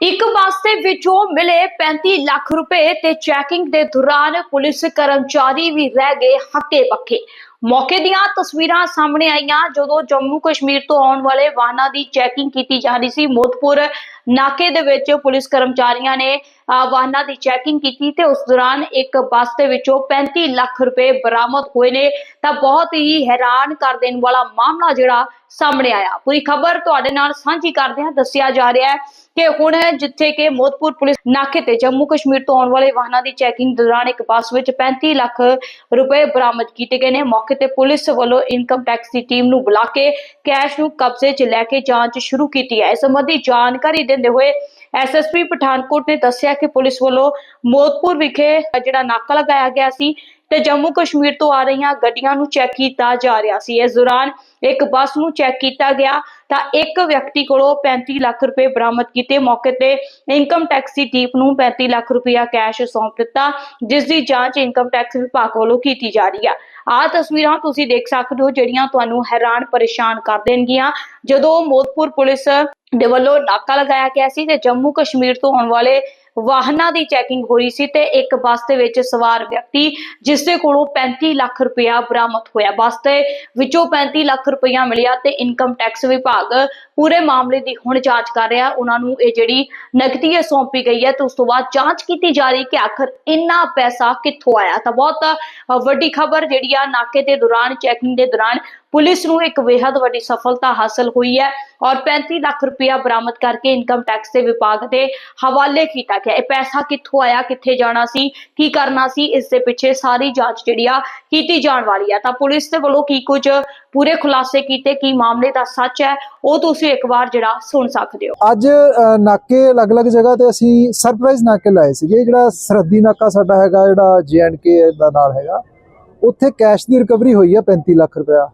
ਇੱਕ ਬੱਸ ਦੇ ਵਿੱਚੋਂ ਮਿਲੇ 35 ਲੱਖ ਰੁਪਏ ਤੇ ਚੈਕਿੰਗ ਦੇ ਦੌਰਾਨ ਪੁਲਿਸ ਕਰਮਚਾਰੀ ਵੀ ਰਹਿ ਗਏ ਹੱਕੇ ਬੱਕੇ ਮੌਕੇ ਦੀਆਂ ਤਸਵੀਰਾਂ ਸਾਹਮਣੇ ਆਈਆਂ, ਜਦੋਂ ਜੰਮੂ ਕਸ਼ਮੀਰ ਤੋਂ ਆਉਣ ਵਾਲੇ ਵਾਹਨਾਂ ਦੀ ਚੈਕਿੰਗ ਕੀਤੀ ਜਾ ਰਹੀ ਸੀ। ਮੋਤਪੁਰ ਨਾਕੇ ਦੇ ਵਿੱਚ ਪੁਲਿਸ ਕਰਮਚਾਰੀਆਂ ਨੇ ਵਾਹਨਾਂ ਦੀ ਚੈਕਿੰਗ ਕੀਤੀ ਤੇ ਉਸ ਦੌਰਾਨ ਇੱਕ ਬੱਸ ਦੇ ਵਿੱਚੋਂ 35 ਲੱਖ ਰੁਪਏ ਬਰਾਮਦ ਹੋਏ ਨੇ। ਤਾਂ ਬਹੁਤ ਹੀ ਹੈਰਾਨ ਕਰ ਦੇਣ ਵਾਲਾ ਮਾਮਲਾ ਜਿਹੜਾ ਸਾਹਮਣੇ ਆਇਆ। ਪੂਰੀ ਖਬਰ ਤੁਹਾਡੇ ਨਾਲ ਸਾਂਝੀ ਕਰਦੇ ਹਾਂ ਦੱਸਿਆ ਜਾ ਰਿਹਾ ਹੈ ਕਿ ਹੁਣ ਜਿੱਥੇ ਕਿ ਮੋਦਪੁਰ ਪੁਲਿਸ ਨਾਕੇ ਤੇ ਜੰਮੂ ਕਸ਼ਮੀਰ ਤੋਂ ਆਉਣ ਵਾਲੇ ਵਾਹਨਾਂ ਦੀ ਚੈਕਿੰਗ ਦੌਰਾਨ ਇੱਕ ਬੱਸ ਵਿੱਚ 35 ਲੱਖ ਰੁਪਏ ਬਰਾਮਦ ਕੀਤੇ ਗਏ ਨੇ। ਮੌਕੇ ਤੇ ਪੁਲਿਸ ਵੱਲੋਂ ਇਨਕਮ ਟੈਕਸ ਦੀ ਟੀਮ ਨੂੰ ਬੁਲਾ ਕੇ ਕੈਸ਼ ਨੂੰ ਕਬਜ਼ੇ 'ਚ ਲੈ ਕੇ ਜਾਂਚ ਸ਼ੁਰੂ ਕੀਤੀ ਹੈ। ਇਸ ਸੰਬੰਧੀ ਜਾਣਕਾਰੀ ਦਿੰਦੇ ਹੋਏ ਐਸਐਸਪੀ ਪਠਾਨਕੋਟ ਨੇ ਦੱਸਿਆ ਕਿ ਪੁਲਿਸ ਵੱਲੋਂ ਮੋਦਪੁਰ ਵਿਖੇ ਜਿਹੜਾ ਨਾਕਾ ਲਗਾਇਆ ਗਿਆ ਸੀ ਤੇ ਜੰਮੂ ਕਸ਼ਮੀਰ ਤੋਂ ਆ ਰਹੀਆਂ ਗੱਡੀਆਂ ਨੂੰ ਚੈੱਕ ਕੀਤਾ ਜਾ ਰਿਹਾ ਸੀ। ਇਸ ਦੌਰਾਨ ਇੱਕ ਬੱਸ ਨੂੰ ਚੈੱਕ ਕੀਤਾ ਗਿਆ ਤਾਂ ਇੱਕ ਵਿਅਕਤੀ ਕੋਲੋਂ 35 ਲੱਖ ਰੁਪਏ ਬਰਾਮਦ ਕੀਤੇ। ਮੌਕੇ ਤੇ ਇਨਕਮ ਟੈਕਸ ਦੀ ਟੀਮ ਨੂੰ 35 ਲੱਖ ਰੁਪਇਆ ਕੈਸ਼ ਸੌਂਪ ਦਿੱਤਾ, ਜਿਸ ਦੀ ਜਾਂਚ ਇਨਕਮ ਟੈਕਸ ਵਿਭਾਗ ਵੱਲੋਂ ਕੀਤੀ ਜਾ ਰਹੀ ਹੈ ਆਹ ਤਸਵੀਰਾਂ ਤੁਸੀਂ ਦੇਖ ਸਕਦੇ ਹੋ, ਜਿਹੜੀਆਂ ਤੁਹਾਨੂੰ ਹੈਰਾਨ ਪਰੇਸ਼ਾਨ ਕਰ ਦੇਣਗੀਆਂ। ਜਦੋਂ ਮੋਦਪੁਰ ਪੁਲਿਸ ਦੇ ਵੱਲੋਂ ਨਾਕਾ ਲਗਾਇਆ ਗਿਆ ਸੀ ਤੇ ਜੰਮੂ ਕਸ਼ਮੀਰ ਤੋਂ ਆਉਣ ਵਾਲੇ ਵਾਹਨਾਂ ਦੀ ਚੈਕਿੰਗ ਹੋ ਰਹੀ ਸੀ ਤੇ ਇੱਕ ਬੱਸ ਦੇ ਵਿੱਚ ਸਵਾਰ ਵਿਅਕਤੀ ਜਿਸ ਦੇ ਕੋਲੋਂ 35 ਲੱਖ ਰੁਪਇਆ ਬਰਾਮਦ ਹੋਇਆ। ਬੱਸ ਦੇ ਵਿੱਚੋਂ 35 ਲੱਖ ਰੁਪਇਆ ਮਿਲਿਆ ਤੇ ਇਨਕਮ ਟੈਕਸ ਵਿਭਾਗ ਪੂਰੇ ਮਾਮਲੇ ਦੀ ਹੁਣ ਜਾਂਚ ਕਰ ਰਿਹਾ। ਉਹਨਾਂ ਨੂੰ ਇਹ ਜਿਹੜੀ ਨਕਦੀ ਹੈ ਸੌਂਪੀ ਗਈ ਹੈ ਤੇ ਉਸ ਤੋਂ ਬਾਅਦ ਜਾਂਚ ਕੀਤੀ ਜਾ ਰਹੀ ਕਿ ਆਖਰ ਇੰਨਾ ਪੈਸਾ ਕਿੱਥੋਂ ਆਇਆ? ਤਾਂ ਬਹੁਤ ਵੱਡੀ ਖਬਰ ਜਿਹੜੀ ਆ, ਨਾਕੇ ਦੇ ਦੌਰਾਨ ਚੈਕਿੰਗ ਦੇ ਦੌਰਾਨ ਪੁਲਿਸ ਨੂੰ ਇੱਕ ਬੇहद ਵੱਡੀ ਸਫਲਤਾ ਹਾਸਲ ਹੋਈ ਹੈ ਔਰ 35 ਲੱਖ ਰੁਪਇਆ ਬਰਾਮਦ ਕਰਕੇ ਇਨਕਮ ਟੈਕਸ ਦੇ ਵਿਭਾਗ ਦੇ ਹਵਾਲੇ ਕੀਤਾ ਗਿਆ। ਇਹ ਪੈਸਾ ਕਿੱਥੋਂ ਆਇਆ, ਕਿੱਥੇ ਜਾਣਾ ਸੀ, ਕੀ ਕਰਨਾ ਸੀ, ਇਸ ਦੇ ਪਿੱਛੇ ਸਾਰੀ ਜਾਂਚ ਜਿਹੜੀ ਆ ਕੀਤੀ ਜਾਣ ਵਾਲੀ ਹੈ ਤਾਂ ਪੁਲਿਸ ਦੇ ਵੱਲੋਂ ਕੀ ਕੁਝ ਪੂਰੇ ਖੁਲਾਸੇ ਕੀਤੇ, ਕੀ ਮਾਮਲੇ ਦਾ ਸੱਚ ਹੈ, ਉਹ ਤੁਸੀਂ ਇੱਕ ਵਾਰ ਜਿਹੜਾ ਸੁਣ ਸਕਦੇ ਹੋ। ਅੱਜ ਨਾਕੇ ਅਲੱਗ-ਅਲੱਗ ਜਗ੍ਹਾ ਤੇ ਅਸੀਂ ਸਰਪ੍ਰਾਈਜ਼ ਨਾਕੇ ਲਾਏ ਸੀਗੇ। ਜਿਹੜਾ ਸਰਹੱਦੀ ਨਾਕਾ ਸਾਡਾ ਹੈਗਾ, ਜਿਹੜਾ ਜੀਐਨਕੇ ਦਾ ਨਾਲ ਹੈਗਾ, ਉੱਥੇ ਕੈਸ਼ ਦੀ ਰਿਕਵਰੀ ਹੋਈ ਹੈ 35 ਲੱਖ ਰੁਪਇਆ।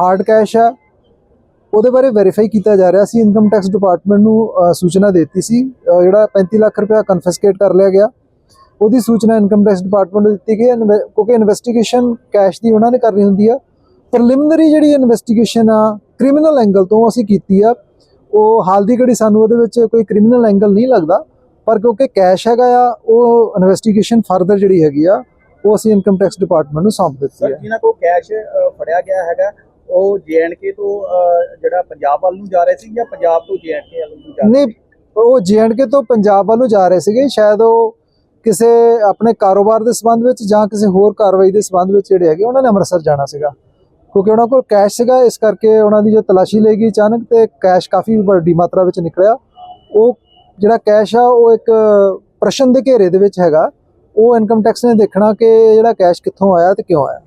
ਹਾਰਡ ਕੈਸ਼ ਹੈ। ਉਹਦੇ ਬਾਰੇ ਵੈਰੀਫਾਈ ਕੀਤਾ ਜਾ ਰਿਹਾ ਸੀ। ਇਨਕਮ ਟੈਕਸ ਡਿਪਾਰਟਮੈਂਟ ਨੂੰ ਸੂਚਨਾ ਦਿੱਤੀ ਸੀ। ਜਿਹੜਾ 35 ਲੱਖ ਰੁਪਇਆ ਕਨਫਿਸਕੇਟ ਕਰ ਲਿਆ ਗਿਆ। ਉਹਦੀ ਸੂਚਨਾ ਇਨਕਮ ਟੈਕਸ ਡਿਪਾਰਟਮੈਂਟ ਨੂੰ ਦਿੱਤੀ ਗਈ ਇਨਵੈ- ਕਿਉਂਕਿ ਇਨਵੈਸਟੀਗੇਸ਼ਨ ਕੈਸ਼ ਦੀ ਉਹਨਾਂ ਨੇ ਕਰਨੀ ਹੁੰਦੀ ਆ। ਪ੍ਰੀਲਿਮਿਨਰੀ ਜਿਹੜੀ ਇਨਵੈਸਟੀਗੇਸ਼ਨ ਆ ਕ੍ਰਿਮੀਨਲ ਐਂਗਲ ਤੋਂ ਅਸੀਂ ਕੀਤੀ ਆ। ਉਹ ਹਾਲ ਦੀ ਘੜੀ ਸਾਨੂੰ ਉਹਦੇ ਵਿੱਚ ਕੋਈ ਕ੍ਰਿਮੀਨਲ ਐਂਗਲ ਨਹੀਂ ਲੱਗਦਾ। ਪਰ ਕਿਉਂਕਿ ਕੈਸ਼ ਹੈਗਾ ਆ, ਉਹ ਇਨਵੈਸਟੀਗੇਸ਼ਨ ਫਰਦਰ ਜਿਹੜੀ ਹੈਗੀ ਆ, ਉਹ ਅਸੀਂ ਇਨਕਮ ਟੈਕਸ ਡਿਪਾਰਟਮੈਂਟ ਨੂੰ ਸੌਂਪ ਦਿੱਤੀ ਸਰ ਜਿਨ੍ਹਾਂ ਕੋਲ ਕੈਸ਼ ਫੜਿਆ ਗਿਆ ਹੈਗਾ? ਉਹ ਜੀਐਨਕੇ ਤੋਂ ਜਿਹੜਾ ਪੰਜਾਬ ਵੱਲ ਨੂੰ ਜਾ ਰਹੇ ਸੀ ਜਾਂ ਪੰਜਾਬ ਤੋਂ ਜੀਐਨਕੇ ਵੱਲ ਨੂੰ ਜਾ ਰਹੇ ਨਹੀਂ, ਉਹ ਜੀਐਨਕੇ ਤੋਂ ਪੰਜਾਬ ਵੱਲ ਨੂੰ ਜਾ ਰਹੇ ਸੀਗੇ। ਸ਼ਾਇਦ ਉਹ ਕਿਸੇ ਆਪਣੇ ਕਾਰੋਬਾਰ ਦੇ ਸੰਬੰਧ ਵਿੱਚ ਜਾਂ ਕਿਸੇ ਹੋਰ ਕਾਰਵਾਈ ਦੇ ਸੰਬੰਧ ਵਿੱਚ ਜਿਹੜੇ ਹੈਗੇ, ਉਹਨਾਂ ਨੇ ਅੰਮ੍ਰਿਤਸਰ ਜਾਣਾ ਸੀਗਾ। ਕਿਉਂਕਿ ਉਹਨਾਂ ਕੋਲ ਕੈਸ਼ ਸੀਗਾ, ਇਸ ਕਰਕੇ ਉਹਨਾਂ ਦੀ ਜੋ ਤਲਾਸ਼ੀ ਲਈ ਗਈ ਅਚਾਨਕ ਤੇ ਕੈਸ਼ ਕਾਫੀ ਵੱਡੀ ਮਾਤਰਾ ਵਿੱਚ ਨਿਕਲਿਆ। ਉਹ ਜਿਹੜਾ ਕੈਸ਼ ਆ, ਉਹ ਇੱਕ ਪ੍ਰਸ਼ਨ ਦੇ ਘੇਰੇ ਦੇ ਵਿੱਚ ਹੈਗਾ। ਉਹ ਇਨਕਮ ਟੈਕਸ ਨੇ ਦੇਖਣਾ ਕਿ ਜਿਹੜਾ ਕੈਸ਼ ਕਿੱਥੋਂ ਆਇਆ ਤੇ ਕਿਉਂ ਆਇਆ।